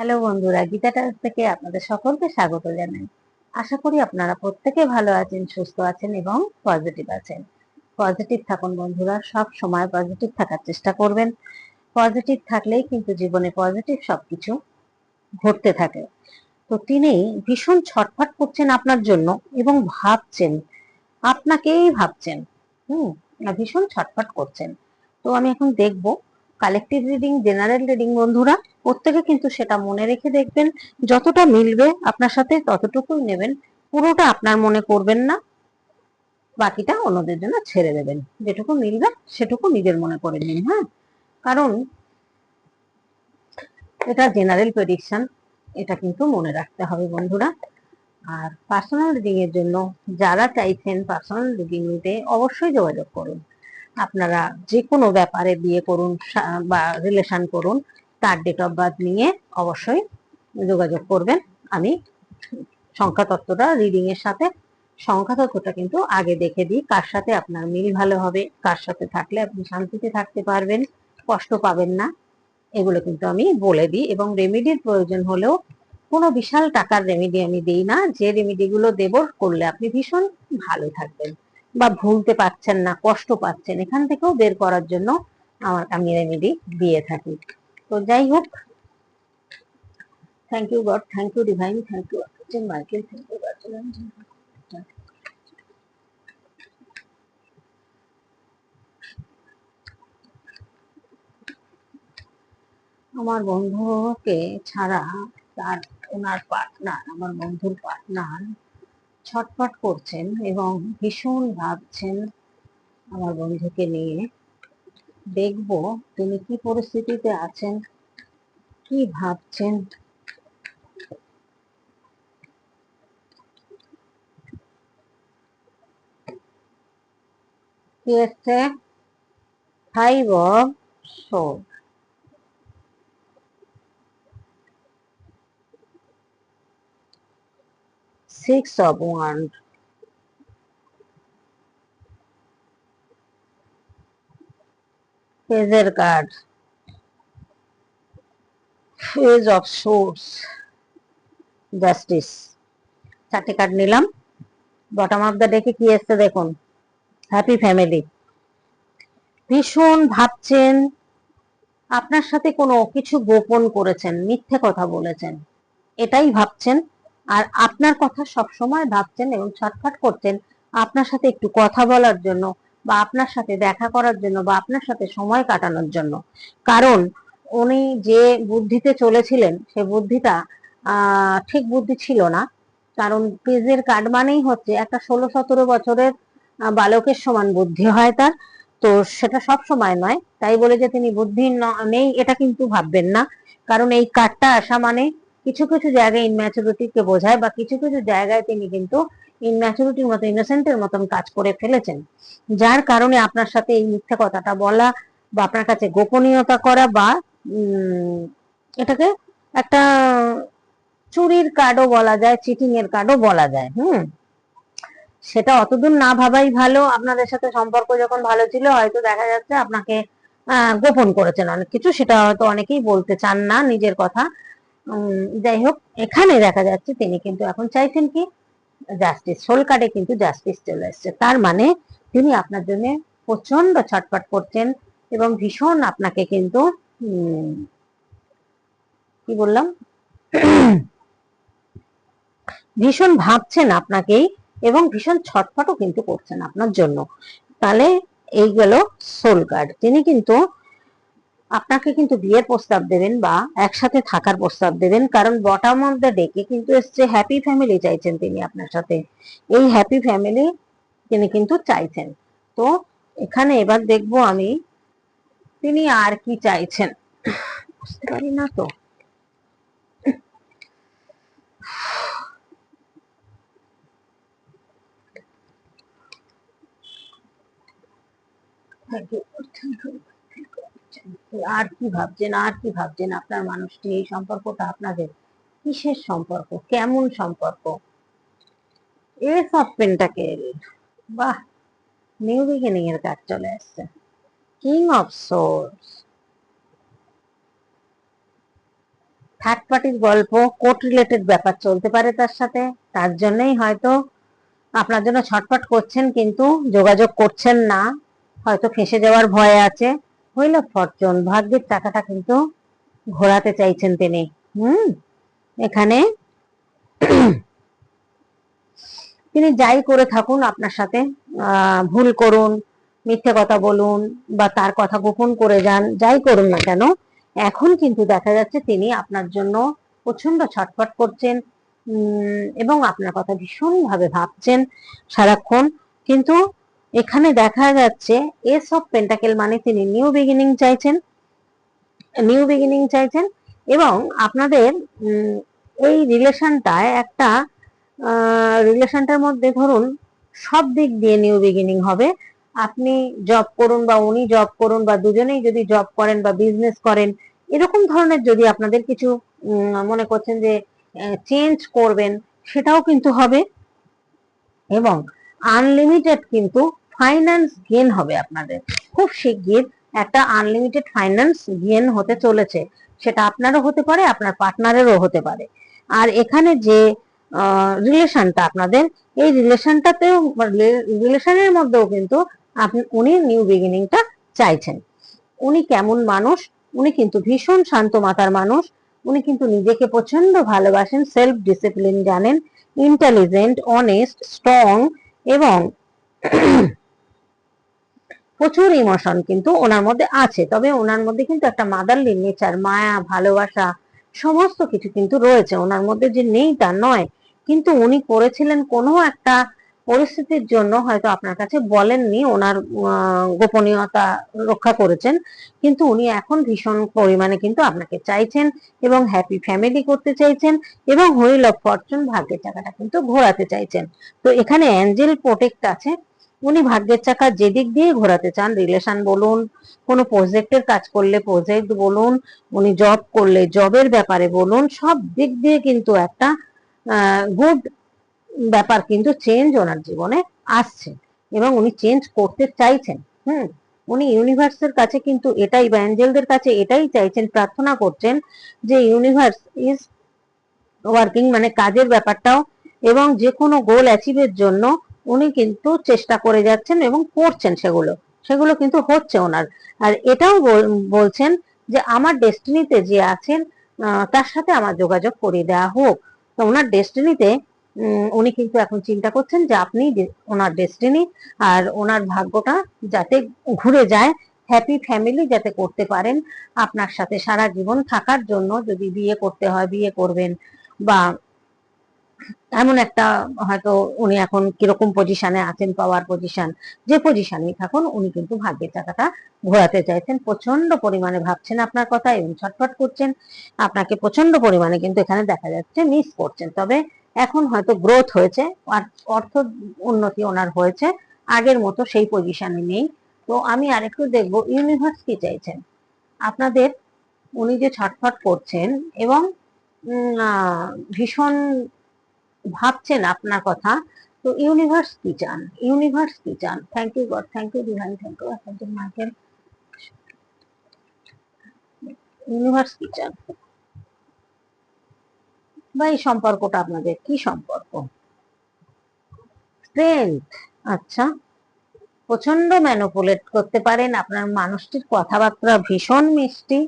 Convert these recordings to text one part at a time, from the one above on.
Hello বন্ধুরা, Gita Times থেকে আপনাদের সকলকে স্বাগত জানাই। আশা করি আপনারা প্রত্যেকে ভালো আছেন, সুস্থ আছেন এবং পজিটিভ আছেন। পজিটিভ থাকুন বন্ধুরা, সব সময় পজিটিভ থাকার চেষ্টা করবেন। পজিটিভ থাকলেই কিন্তু জীবনে পজিটিভ সবকিছু ঘটতে থাকে। তো তিনি ভীষণ ছটফট করছেন আপনার জন্য এবং ভাবছেন, আপনাকেই ভাবছেন। হুম ভীষণ ছটফট করছেন। তো আমি এখন দেখব কালেকটিভ রিডিং জেনারেল রিডিং বন্ধুরা, প্রত্যেকে কিন্তু সেটা মনে রেখে দেখবেন। যতটা মিলবে আপনার সাথে ততটুকুই নেবেন। পুরোটা আপনার মনে করবেন না। বাকিটা অন্যদের জন্য ছেড়ে দেবেন। যেটুকু মিলবে সেটুকু নিজের মনে করে নিন হ্যাঁ? কারণ এটা জেনারেল প্রেডিকশন এটা কিন্তু মনে রাখতে হবে বন্ধুরা। আর পার্সোনাল রিডিং এর জন্য যারা চাইছেন পার্সোনাল রিডিং নিতে অবশ্যই যোগাযোগ করুন। আপনারা যে কোনো ব্যাপারে বিয়ে করুন বা রিলেশন করুন, তার ডেট অফ বার্থ নিয়ে অবশ্যই যোগাযোগ করবেন। আমি সংখ্যা তত্ত্বটা রিডিং এর সাথে সংখ্যা তত্ত্বটা কিন্তু আগে দেখে দিই, কার সাথে আপনার মিল ভালো হবে, কার সাথে থাকলে আপনি শান্তিতে থাকতে পারবেন, কষ্ট পাবেন না, এগুলো কিন্তু আমি বলে দিই। এবং রেমেডির প্রয়োজন হলেও কোনো বিশাল টাকার রেমেডি আমি দিই না, যে রেমেডি গুলো দেব, করলে আপনি ভীষণ ভালো থাকবেন। বা ভুলতে পারছেন না, কষ্ট পাচ্ছেন, এখান থেকেও বের করার জন্য আমার আমি রেমেডি দিয়ে থাকি। তো যাই হোক thank you God thank you divine thank you Michael thank you আমার বন্ধুকে ছাড়া তার ওনার পার্টনার আমার বন্ধুর পার্টনার ছটফট করছেন এবং ভীষণ ভাবছেন আমার বন্ধুকে নিয়ে। দেখব তিনি কি পরিস্থিতিতে আছেন, কি ভাবছেন। কি হচ্ছে? Five of sword six of wand পেজের card page of swords justice চারটে কার্ড নিলাম। বটম অফ দ্য ডেকে কি এসছে দেখুন। হ্যাপি ফ্যামিলি ভীষণ ভাবছেন, আপনার সাথে কোনো কিছু গোপন করেছেন, মিথ্যে কথা বলেছেন। এটাই ভাবছেন আর আপনার কথা সব সময় ভাবছেন এবং ছটফট করছেন আপনার সাথে একটু কথা বলার জন্য বা আপনার সাথে দেখা করার জন্য বা আপনার সাথে সময় কাটানোর জন্য। কারণ উনি যে বুদ্ধিতে চলেছিলেন, সে বুদ্ধিটা ঠিক বুদ্ধি ছিল না। কারণ পেজের কার্ড মানেই হচ্ছে একটা ষোলো সতেরো বছরের বালকের সমান বুদ্ধি হয় তার। তো সেটা সব সময় নয়। তাই বলে যে তিনি বুদ্ধি নেই, এটা কিন্তু ভাববেন না। কারণ এই কার্ডটা আসা মানে কিছু কিছু জায়গায় ইনম্যাচুরিটিকে বোঝায় বা কিছু কিছু জায়গায় তিনি কিন্তু ইনম্যাচুরিটির মতো ইনোসেন্টের মতন কাজ করে ফেলেছেন। যার কারণে আপনার সাথে এই মিথ্যা কথাটা বলা বা আপনার কাছে গোপনীয়তা করা বা এটাকে একটা চুরির কার্ডও বলা যায় চিটিং এর কার্ডও বলা যায়, হুম? সেটা অতদূর না ভাবাই ভালো। আপনাদের সাথে সম্পর্ক যখন ভালো ছিল, হয়তো দেখা যাচ্ছে আপনাকে গোপন করেছেন অনেক কিছু। সেটা হয়তো অনেকেই বলতে চান না নিজের কথা। যাই হোক, এখানে দেখা যাচ্ছে তিনি কিন্তু এখন চাইছেন কি জাস্টিস সোল কার্ডে কিন্তু জাস্টিস চলে এসছে। তার মানে তিনি আপনার জন্য প্রচণ্ড ছটফট করছেন এবং ভীষণ আপনাকে কিন্তু কি বললাম? ভীষণ ভাবছেন আপনাকেই এবং ভীষণ ছটফটও কিন্তু করছেন আপনার জন্য। তাহলে এই গেল সোল কার্ড। তিনি কিন্তু আপনাকে কিন্তু বিয়ের প্রস্তাব দেবেন বা একসাথে থাকার প্রস্তাব দেবেন। কারণ বটম অফ দ্য ডেকে কিন্তু এসছে হ্যাপি ফ্যামিলি চাইছেন তিনি আপনার সাথে। এই হ্যাপি ফ্যামিলি তিনি কিন্তু চাইছেন। তো এখানে এবার দেখব আমি তিনি আর কি চাইছেন। বুঝতে পারি না তো। আর কি ভাবছেন, আর কি ভাবছেন আপনার মানুষটি? এই সম্পর্কটা আপনাদের কিসের সম্পর্ক? কেমন সম্পর্ক? বাহ! নিউ বিগিনিং এর কাজ চলে আসছে। King of swords. থার্ড পার্টির গল্প, কোর্ট রিলেটেড ব্যাপার চলতে পারে তার সাথে, তার জন্যই হয়তো আপনার জন্য ছটফট করছেন, কিন্তু যোগাযোগ করছেন না। হয়তো ফেঁসে যাওয়ার ভয় আছে। হইল ফরচুন। ভাগ্যের টাকাটা কিন্তু ঘোরাতে চাইছেন তিনি। হুম? এখানে তিনি যাই করে থাকুন আপনার সাথে ভুল করুন, মিথ্যে কথা বলুন বা তার কথা গোপন করে যান, যাই করুন না কেন, এখন কিন্তু দেখা যাচ্ছে তিনি আপনার জন্য প্রচণ্ড ছটফট করছেন এবং আপনার কথা ভীষণ ভাবে ভাবছেন সারাক্ষণ। কিন্তু এখানে দেখা যাচ্ছে এস অফ পেন্টাকেল মানে তিনি নিউ বিগিনিং চাইছেন। নিউ বিগিনিং চাইছেন এবং আপনাদের এই রিলেশনটায় একটা রিলেশনটার মধ্যে ধরুন সব দিক দিয়ে নিউ বিগিনিং হবে। আপনি জব করুন বা উনি জব করুন বা দুজনেই যদি জব করেন বা বিজনেস করেন, এরকম ধরনের যদি আপনাদের কিছু মনে করছেন যে চেঞ্জ করবেন, সেটাও কিন্তু হবে। এবং আনলিমিটেড কিন্তু ফাইন্যান্স গেন হবে আপনাদের। খুব শিগগির একটা আনলিমিটেড ফাইন্যান্স গেন হতে চলেছে। সেটা আপনারও হতে পারে, আপনার পার্টনারেরও হতে পারে। আর এখানে যে রিলেশনটা আপনাদের, এই রিলেশনটাতেও রিলেশনের মধ্যেও কিন্তু আপনি উনি নিউ বিগিনিংটা চাইছেন। উনি কেমন মানুষ, উনি কিন্তু ভীষণ শান্ত মাতার মানুষ, উনি কিন্তু নিজেকে প্রচণ্ড ভালোবাসেন সেলফ ডিসিপ্লিন জানেন ইন্টেলিজেন্ট অনেস্ট স্ট্রং এবং প্রচুর ইমোশন কিন্তু ওনার মধ্যে আছে। তবে ওনার মধ্যে কিন্তু একটা মাদারলি নেচার মায়া, ভালোবাসা, সমস্ত কিছু কিন্তু রয়েছে। ওনার মধ্যে যে নেই তা নয়, কিন্তু উনি করেছিলেন কোনো একটা পরিস্থিতির জন্য হয়তো আপনার কাছে বলেননি, ওনার গোপনীয়তা রক্ষা করেছেন। কিন্তু উনি এখন ভীষণ পরিমাণে কিন্তু আপনাকে চাইছেন এবং হ্যাপি ফ্যামিলি করতে চাইছেন এবং হুইল অফ ফরচুন ভাগ্যের চাকাটা কিন্তু ঘোরাতে চাইছেন। তো এখানে অ্যাঞ্জেল প্রোটেক্ট আছে। উনি ভাগ্যের চাকা যেদিক দিয়ে ঘোরাতে চান রিলেশন বলুন, কোনো প্রজেক্টের কাজ করলে প্রজেক্ট বলুন, উনি জব করলে জবের ব্যাপারে বলুন, সব দিক দিয়ে কিন্তু একটা গুড ব্যাপার কিন্তু চেঞ্জ ওনার জীবনে আসছে এবং উনি চেঞ্জ করতে চাইছেন। হুম, উনি ইউনিভার্সের কাছে কিন্তু এটাই বা অ্যাঞ্জেলদের কাছে এটাই চাইছেন, প্রার্থনা করছেন যে ইউনিভার্স ইজ ওয়ার্কিং মানে কাজের ব্যাপারটাও এবং যে কোনো গোল অ্যাচিভের জন্য উনি কিন্তু চেষ্টা করে যাচ্ছেন এবং করছেন সেগুলো। সেগুলো কিন্তু হচ্ছে ওনার। আর এটাও বলছেন যে আমার ডেস্টিনিতে যে আছেন তার সাথে আমার যোগাযোগ করিয়ে দেওয়া হোক। তো ওনার ডেস্টিনিতে উনি কিন্তু এখন চিন্তা করছেন যে আপনি ওনার ডেস্টিনি আর ওনার ভাগ্যটা যাতে ঘুরে যায় হ্যাপি ফ্যামিলি যাতে করতে পারেন, আপনার সাথে সারা জীবন থাকার জন্য যদি বিয়ে করতে হয়, বিয়ে করবেন বা এমন একটা হয়তো উনি এখন কীরকম পজিশনে আছেন পাওয়ার পজিশন যে পজিশনেই থাকুন, উনি কিন্তু ভাগ্যের চাকাটা ঘোরাতে চাইছেন। প্রচণ্ড পরিমাণে ভাবছেন আপনার কথা এবং ছটফট করছেন। আপনাকে প্রচণ্ড পরিমাণে কিন্তু এখানে দেখা যাচ্ছে মিস করছেন। তবে এখন হয়তো গ্রোথ হয়েছে, আর অর্থ উন্নতি ওনার হয়েছে, আগের মতো সেই পজিশনে নেই। তো আমি আরেকটু দেখব ইউনিভার্স কি চাইছেন? আপনাদের উনি যে ছটফট করছেন, এবং ভীষণ ভাবছেন আপনার কথা, তো ইউনিভার্স কি চান? ইউনিভার্স কি চান? Thank you God thank you divine thank you আপনাদের মাইকেল ইউনিভার্স কি চান? বা এই সম্পর্কটা আপনাদের কি সম্পর্ক? স্ট্রেংথ আচ্ছা। প্রচণ্ড ম্যানুপুলেট করতে পারেন আপনার মানুষটির কথাবার্তা ভীষণ মিষ্টি,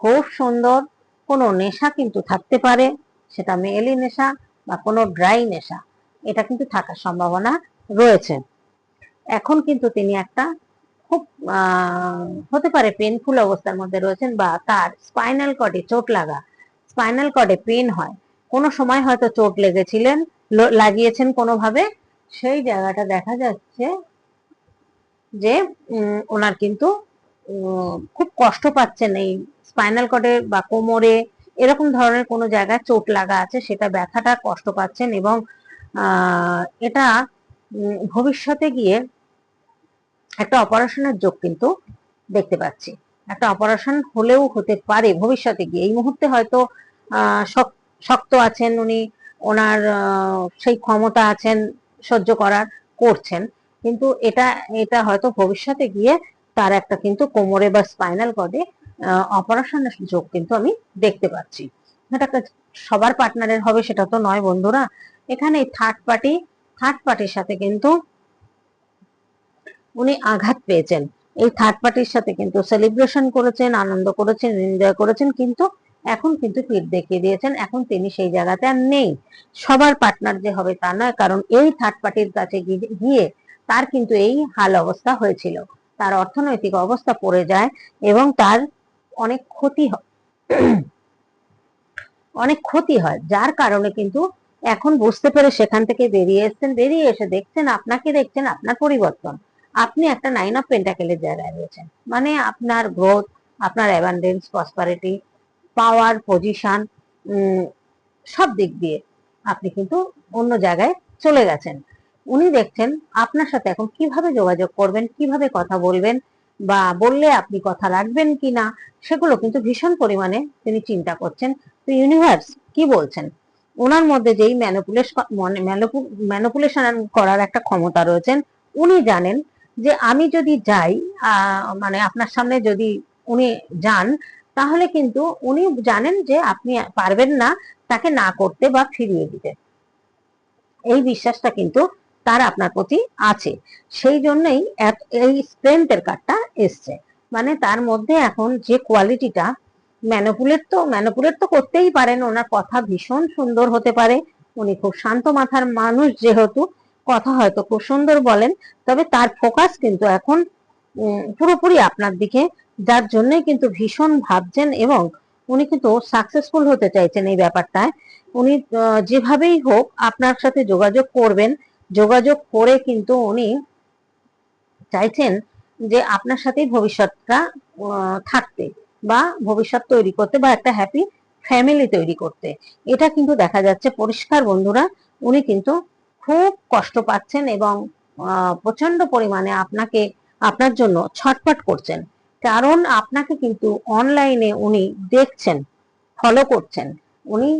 খুব সুন্দর, কোনো নেশা কিন্তু থাকতে পারে, সেটা মেয়েলি নেশা বা কোনো ড্রাই নেশা, এটা কিন্তু থাকার সম্ভাবনা রয়েছে। এখন কিন্তু তিনি একটা খুব হতে পারে পেনফুল অবস্থার মধ্যে রয়েছেন বা তার স্পাইনাল কর্ডে চোট লাগা স্পাইনাল কর্ডে পেন হয়। কোনো সময় হয়তো চোট লেগেছিলেন লাগিয়েছেন কোনোভাবে, সেই জায়গাটা দেখা যাচ্ছে যে ওনার কিন্তু খুব কষ্ট পাচ্ছেন এই স্পাইনাল কর্ডে বা কোমরে এরকম ধরনের কোনো জায়গায় চোট লাগা আছে, সেটা ব্যথাটা কষ্ট পাচ্ছেন এবং এটা ভবিষ্যতে গিয়ে একটা অপারেশনের যোগ কিন্তু দেখতে পাচ্ছি। একটা অপারেশন হলেও হতে পারে ভবিষ্যতে গিয়ে। এই মুহূর্তে হয়তো শক্ত আছেন উনি, ওনার সেই ক্ষমতা আছেন সহ্য করার, করছেন। কিন্তু এটা এটা হয়তো ভবিষ্যতে গিয়ে তার একটা কিন্তু কোমরে বা স্পাইনাল কর্ডে অপারেশনের যোগ কিন্তু আমি দেখতে পাচ্ছি। এটা সবার পার্টনারের হবে, সেটা তো নয় বন্ধুরা। এখানে থার্ড পার্টি থার্ড পার্টির সাথে কিন্তু উনি আঘাত পেয়েছেন। এই থার্ড পার্টির সাথে কিন্তু সেলিব্রেশন করেছেন, আনন্দ করেছেন এনজয় করেছেন, কিন্তু এখন কিন্তু পিঠ দেখিয়ে দিয়েছেন, এখন তিনি সেই জায়গাতে আর নেই। সবার পার্টনার যে হবে তা নয়, কারণ এই থার্ড পার্টির কাছে গিয়ে তার কিন্তু এই হাল অবস্থা হয়েছিল। তার অর্থনৈতিক অবস্থা পড়ে যায় এবং তার অনেক ক্ষতি হয়। অনেক ক্ষতি হয়, যার কারণে কিন্তু এখন বুঝতে পেরে সেখান থেকে বেরিয়ে এসেছেন, বেরিয়ে এসে দেখছেন, আপনাকে দেখছেন, আপনার পরিবর্তন। আপনি একটা নাইন অফ পেন্টাকেলের জায়গায় রয়েছেন। মানে আপনার গ্রোথ আপনার অ্যাবান্ডেন্স প্রসপারিটি পাওয়ার পজিশন সব দিক দিয়ে আপনি কিন্তু অন্য জায়গায় চলে গেছেন। উনি দেখছেন আপনার সাথে এখন কীভাবে যোগাযোগ করবেন, কীভাবে কথা বলবেন বা বললে আপনি কথা রাখবেন কি না সেগুলো কিন্তু ভীষণ পরিমাণে তিনি চিন্তা করছেন। তো ইউনিভার্স কি বলছেন? ওনার মধ্যে যেই ম্যানুপুলেশন করার একটা ক্ষমতা রয়েছেন, উনি জানেন যে আমি যদি যাই মানে আপনার সামনে যদি উনি যান, তাহলে কিন্তু উনি জানেন যে আপনি পারবেন না তাকে না করতে বা ফিরিয়ে দিতে। এই বিশ্বাসটা কিন্তু তার আপনার প্রতি আছে। সেই জন্যই এই স্ট্রেংথের কার্ডটা এসছে। মানে তার মধ্যে এখন যে কোয়ালিটিটা ম্যানুপুলেট তো ম্যানুপুলেট তো করতেই পারেন, ওনার কথা ভীষণ সুন্দর হতে পারে। উনি খুব শান্ত মাথার মানুষ যেহেতু, কথা হয়তো খুব সুন্দর বলেন, তবে তার ফোকাস কিন্তু এখন পুরোপুরি আপনার দিকে। যার জন্যই কিন্তু ভীষণ ভাবছেন এবং উনি কিন্তু সাকসেসফুল হতে চাইছেন এই ব্যাপারটায়। উনি যেভাবেই হোক আপনার সাথে যোগাযোগ করবেন যোগাযোগ করে কিন্তু উনি চাইছেন যে আপনার সাথেই ভবিষ্যৎটা থাকতে বা ভবিষ্যৎ তৈরি করতে বা একটা হ্যাপি ফ্যামিলি তৈরি করতে। এটা কিন্তু দেখা যাচ্ছে পরিষ্কার বন্ধুরা, উনি কিন্তু খুব কষ্ট পাচ্ছেন এবং প্রচণ্ড পরিমাণে আপনাকে, আপনার জন্য ছটফট করছেন। কারণ আপনাকে কিন্তু অনলাইনে উনি দেখছেন ফলো করছেন। উনি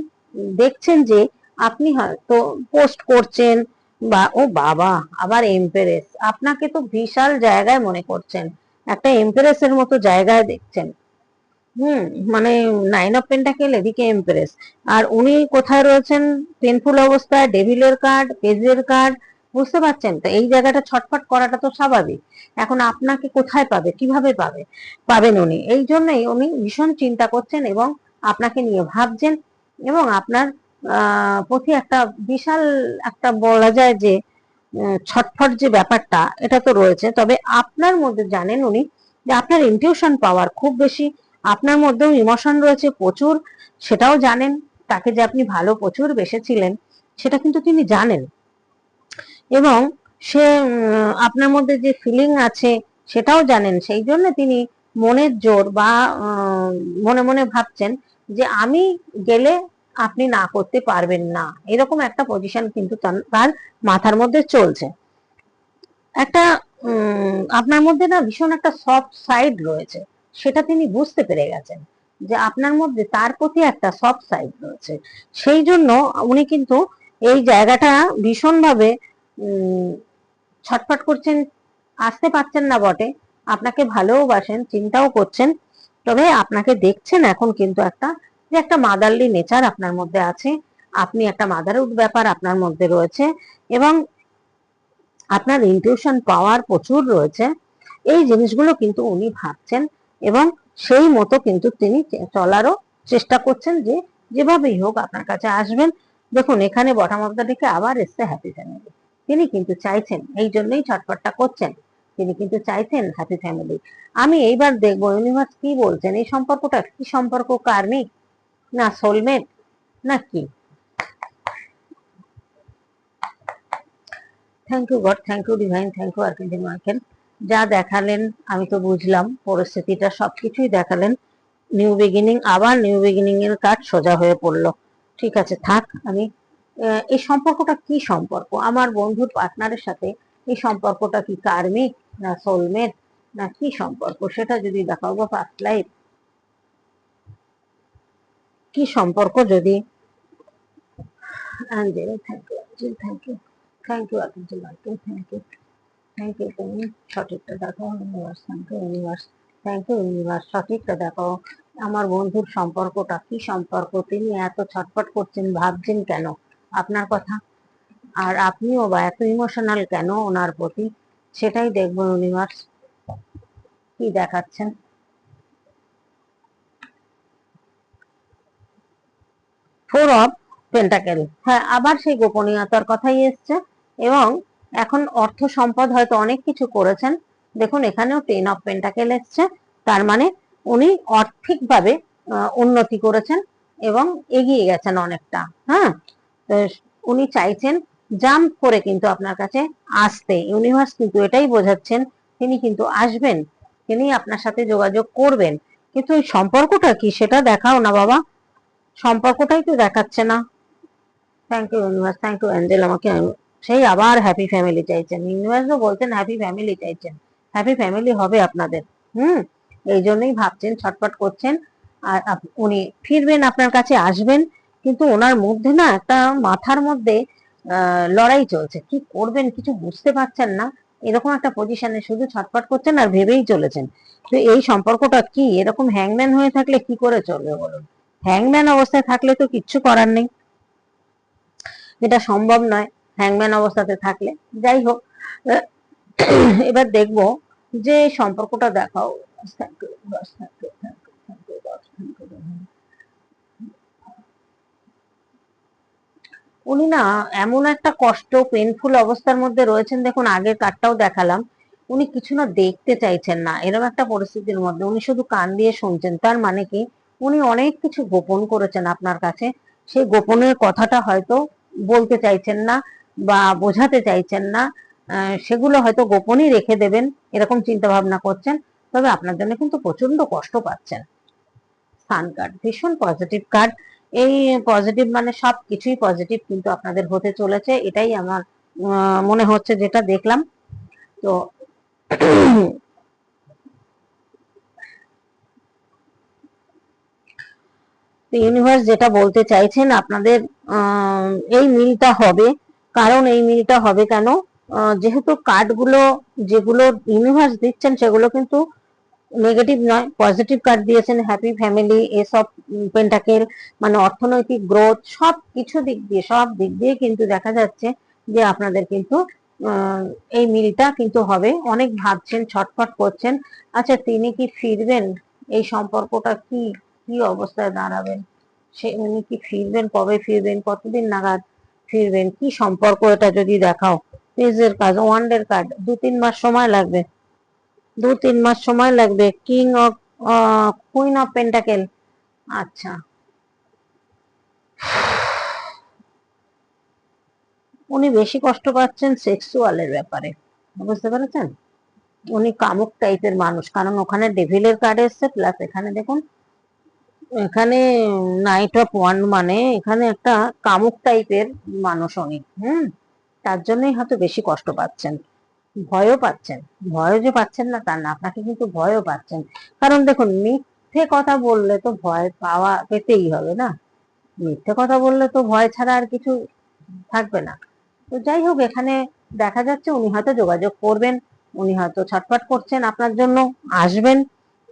দেখছেন যে আপনি হয়তো পোস্ট করছেন বা, ও বাবা, আবার এমপ্রেস আপনাকে তো বিশাল জায়গায় মনে করছেন। একটা এমপ্রেসের মতো জায়গায় দেখছেন। হুম মানে নাইন অফ পেন্টাকেল এদিকে এমপ্রেস আর উনি কোথায় রয়েছেন? পেনফুল অবস্থায় ডেভিলের কার্ড পেজের কার্ড বুঝতে পারছেন? তো এই জায়গাটা ছটফট করাটা তো স্বাভাবিক। এখন আপনাকে কোথায় পাবে? কীভাবে পাবে? পাবেন উনি। এই জন্যই উনি ভীষণ চিন্তা করছেন এবং আপনাকে নিয়ে ভাবছেন এবং আপনার প্রতি একটা বিশাল একটা বলা যায় যে ছটফট যে ব্যাপারটা, এটা তো রয়েছে। তবে আপনার মধ্যে জানেন উনি যে আপনার ইনটিউশন পাওয়ার খুব বেশি, আপনার মধ্যেও ইমোশন রয়েছে প্রচুর, সেটাও জানেন। তাকে যে আপনি ভালো প্রচুর বেসেছিলেন, সেটা কিন্তু তিনি জানেন। এবং সে আপনার মধ্যে যে ফিলিং আছে, সেটাও জানেন। সেই জন্য তিনি মনের জোর বা মনে মনে ভাবছেন যে, আমি গেলে আপনি না করতে পারবেন না। এরকম একটা পজিশন কিন্তু তার- মাথার মধ্যে চলছে। একটা আপনার মধ্যে না ভীষণ একটা সফট সাইড রয়েছে। সেটা তিনি বুঝতে পেরে গেছেন যে আপনার মধ্যে তার প্রতি একটা সফট সাইড রয়েছে। সেই জন্য উনি কিন্তু এই জায়গাটা ভীষণভাবে ছটফট করছেন, আসতে পারছেন না বটে। আপনাকে ভালোবাসেন চিন্তাও করছেন। তবে আপনাকে দেখছেন এখন কিন্তু একটা যে একটা মাদারলি নেচার আপনার মধ্যে আছে, আপনি একটা মাদারহুড ব্যাপার আপনার মধ্যে রয়েছে এবং আপনার ইনটিউশন পাওয়ার প্রচুর রয়েছে, এই জিনিসগুলো কিন্তু উনি ভাবছেন এবং সেই মতো কিন্তু তিনি চলারও চেষ্টা করছেন যে যেভাবেই হোক আপনার কাছে আসবেন। দেখুন, এখানে বটাম অফ দ্য আবার এসছে হ্যাপি ফ্যামিলি তিনি কিন্তু চাইছেন, এই জন্যই ছটফটটা করছেন। তিনি কিন্তু চাইছেন হ্যাপি ফ্যামিলি আমি এইবার দেখব ইউনিভার্স কি বলছেন, এই সম্পর্কটা কি সম্পর্ক কার্মিক না সোলমেট না কি? Thank you God thank you divine thank you archangel Michael যা দেখালেন, আমি তো বুঝলাম, পরিস্থিতিটা সবকিছুই দেখালেন। নিউ বিগিনিং আবার নিউ বিগিনিং এর কাজ সোজা হয়ে পড়ল। ঠিক আছে, থাক, আমি এই সম্পর্কটা কি সম্পর্ক? আমার বন্ধুর পার্টনারের সাথে এই সম্পর্কটা কি কার্মিক, না সোলমেট না কি সম্পর্ক? সেটা যদি দেখাও বা ফার্স্ট লাইফ কি সম্পর্ক যদি? Thank you thank you thank you thank you thank you তুমি সঠিকটা thank you universe thank you universe সঠিকটা দেখো, আমার বন্ধুর সম্পর্কটা, কি সম্পর্ক? তিনি এত ছটফট করছেন, ভাবছেন কেন? আপনার কথা। আর আপনিও বা এত ইমোশনাল কেন ওনার প্রতি? সেটাই দেখব ইউনিভার্স কি দেখাচ্ছেন? ফোর অফ পেন্টাকেল হ্যাঁ আবার সেই গোপনীয়তার কথাই এসছে এবং এখন অর্থ সম্পদ হয়তো অনেক কিছু করেছেন। দেখুন এখানেও টেন অফ পেন্টাকেল এসছে তার মানে উনি আর্থিকভাবে আহ, উন্নতি করেছেন এবং এগিয়ে গেছেন অনেকটা হ্যাঁ? উনি চাইছেন জাম্প করে কিন্তু আপনার কাছে আসতে। ইউনিভার্স কিন্তু এটাই বোঝাচ্ছেন তিনি কিন্তু আসবেন তিনি আপনার সাথে যোগাযোগ করবেন। কিন্তু ওই সম্পর্কটা কি সেটা দেখাও না বাবা। সম্পর্কটাই তো দেখাচ্ছে না। Thank you universe thank you angel আমাকে সেই আবার হ্যাপি ফ্যামিলি চাইছেন। ইউনিভার্সও বলছেন হ্যাপি ফ্যামিলি চাইছেন। হ্যাপি ফ্যামিলি হবে আপনাদের। হুম? এই জন্যই ভাবছেন, ছটফট করছেন। আর উনি ফিরবেন আপনার কাছে, আসবেন। কিন্তু ওনার মধ্যে না একটা মাথার মধ্যে লড়াই চলছে। কি করবেন কিছু বুঝতে পারছেন না। এরকম একটা পজিশনে শুধু ছটফট করছেন আর ভেবেই চলেছেন। তো এই সম্পর্কটা কি? এরকম হ্যাংম্যান হয়ে থাকলে কি করে চলবে বলুন? হ্যাংম্যান অবস্থায় থাকলে তো কিচ্ছু করার নেই। যেটা সম্ভব নয় হ্যাংম্যান অবস্থাতে থাকলে। যাই হোক, এবার দেখব যে সম্পর্কটা দেখাও. উনি না এমন একটা কষ্ট পেনফুল অবস্থার মধ্যে রয়েছেন। দেখুন, আগের কার্ডটাও দেখালাম। উনি কিছু না দেখতে চাইছেন না। এরকম একটা পরিস্থিতির মধ্যে উনি শুধু কান দিয়ে শুনছেন। তার মানে কি? উনি অনেক কিছু গোপন করেছেন আপনার কাছে। সেই গোপনের কথাটা হয়তো বলতে চাইছেন না বা বোঝাতে চাইছেন না। সেগুলো হয়তো গোপনই রেখে দেবেন, এরকম চিন্তা ভাবনা করছেন। তবে আপনার জন্য কিন্তু প্রচণ্ড কষ্ট পাচ্ছেন। সান কার্ড, ভীষণ পজিটিভ কার্ড এই পজিটিভ মানে সব কিছুই পজিটিভ কিন্তু আপনাদের হতে চলেছে, এটাই আমার মনে হচ্ছে যেটা দেখলাম। তো ইউনিভার্স যেটা বলতে চাইছেন আপনাদের এই মিলটা হবে। কারণ এই মিলটা হবে কেন? যেহেতু কার্ডগুলো, যেগুলো ইউনিভার্স দিচ্ছেন সেগুলো কিন্তু নেগেটিভ নয় পজিটিভ কার্ড দিয়েছেন হ্যাপি ফ্যামিলি এসব পেন্টাকেল মানে অর্থনৈতিক গ্রোথ সব কিছু দিক দিয়ে, সব দিক দিয়ে কিন্তু দেখা যাচ্ছে যে আপনাদের কিন্তু এই মিলটা কিন্তু হবে। অনেক ভাবছেন, ছটফট করছেন। আচ্ছা তিনি কি ফিরবেন? এই সম্পর্কটা কি? কি অবস্থায় দাঁড়াবেন? সে উনি কি ফিরবেন? কবে ফিরবেন? কতদিন নাগাদ ফিরবেন? কি সম্পর্ক এটা যদি দেখাও? পেজের কাজ ওয়ান ওয়ান্ডের কার্ড, দু তিন মাস সময় লাগবে। দু তিন মাস সময় লাগবে। King of queen of pentacle. আচ্ছা। উনি বেশি কষ্ট পাচ্ছেন সেক্সুয়ালের ব্যাপারে। বুঝতে পেরেছেন? উনি কামুক টাইপের মানুষ। কারণ ওখানে ডেভিলের কার্ড এসছে প্লাস এখানে দেখুন এখানে নাইট অফ ওয়ান মানে এখানে একটা কামুক টাইপের মানুষ উনি হুম? তার জন্যই হয়তো বেশি কষ্ট পাচ্ছেন। ভয়ও পাচ্ছেন। ভয়ও যে পাচ্ছেন না, তা না। আপনাকে কিন্তু ভয়ও পাচ্ছেন। কারণ দেখুন, মিথ্যে কথা বললে তো ভয় পাওয়া পেতেই হবে না। মিথ্যে কথা বললে তো ভয় ছাড়া আর কিছু থাকবে না। তো যাই হোক, এখানে দেখা যাচ্ছে উনি হয়তো যোগাযোগ করবেন, উনি হয়তো ছটফট করছেন আপনার জন্য, আসবেন।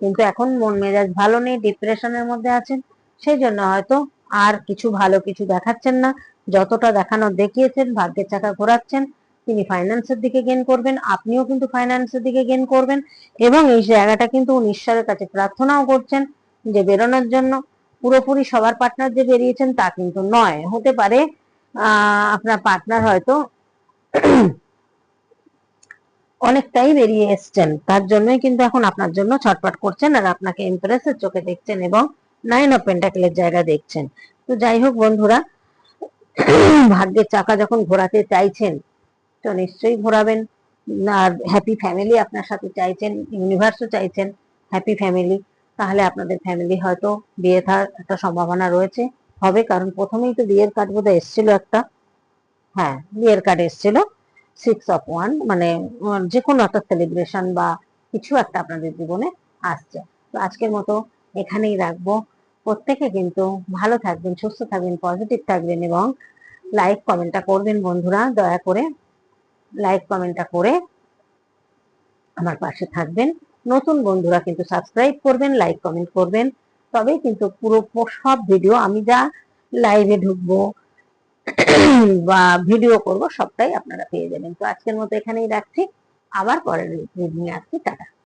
কিন্তু এখন মন মেজাজ ভালো নেই ডিপ্রেশনের মধ্যে আছেন সেই জন্য হয়তো আর কিছু ভালো কিছু দেখাচ্ছেন না। যতটা দেখানো দেখিয়েছেন, ভাগ্যের চাকা ঘোরাচ্ছেন, তিনি ফাইন্যান্সের দিকে গেন করবেন, আপনিও কিন্তু ফাইন্যান্সের দিকে গেন করবেন এবং এই জায়গাটা কিন্তু উনি ঈশ্বরের কাছে প্রার্থনাও করছেন যে বেরোনোর জন্য। পুরোপুরি সবার পার্টনার যে বেরিয়েছেন তা কিন্তু নয়, হতে পারে আপনার পার্টনার হয়তো অনেকটাই বেরিয়ে এসছেন। তার জন্যই কিন্তু এখন আপনার জন্য ছটফট করছেন আর আপনাকে ইমপ্রেসের চোখে দেখছেন এবং নাইন অফ পেন্টাকেলের জায়গা দেখছেন। তো যাই হোক বন্ধুরা, ভাগ্যের চাকা যখন ঘোরাতে চাইছেন, তো নিশ্চয়ই ঘোরাবেন। আর হ্যাপি ফ্যামিলি আপনার সাথে চাইছেন ইউনিভার্সও চাইছেন হ্যাপি ফ্যামিলি তাহলে আপনাদের ফ্যামিলি হয়তো বিয়ে থাকার একটা সম্ভাবনা রয়েছে। হবে, কারণ প্রথমেই তো বিয়ের কার্ড বোধহয় এসেছিল একটা। হ্যাঁ বিয়ের কার্ড এসেছিল। সিক্স অফ ওয়ান মানে যে কোনো একটা সেলিব্রেশন বা কিছু একটা আপনাদের জীবনে আসছে। তো আজকের মতো এখানেই রাখব। প্রত্যেকে কিন্তু ভালো থাকবেন, সুস্থ থাকবেন পজিটিভ থাকবেন এবং লাইক কমেন্টটা করবেন বন্ধুরা, দয়া করে লাইক কমেন্টটা করে আমার পাশে থাকবেন। নতুন বন্ধুরা কিন্তু সাবস্ক্রাইব করবেন লাইক কমেন্ট করবেন। তবেই কিন্তু পুরো সব ভিডিও আমি যা লাইভে ঢুকবো বা ভিডিও করব, সবটাই আপনারা পেয়ে যাবেন। তো আজকের মতো এখানেই রাখছি। আবার পরের নিয়ে আসছি। টাটা।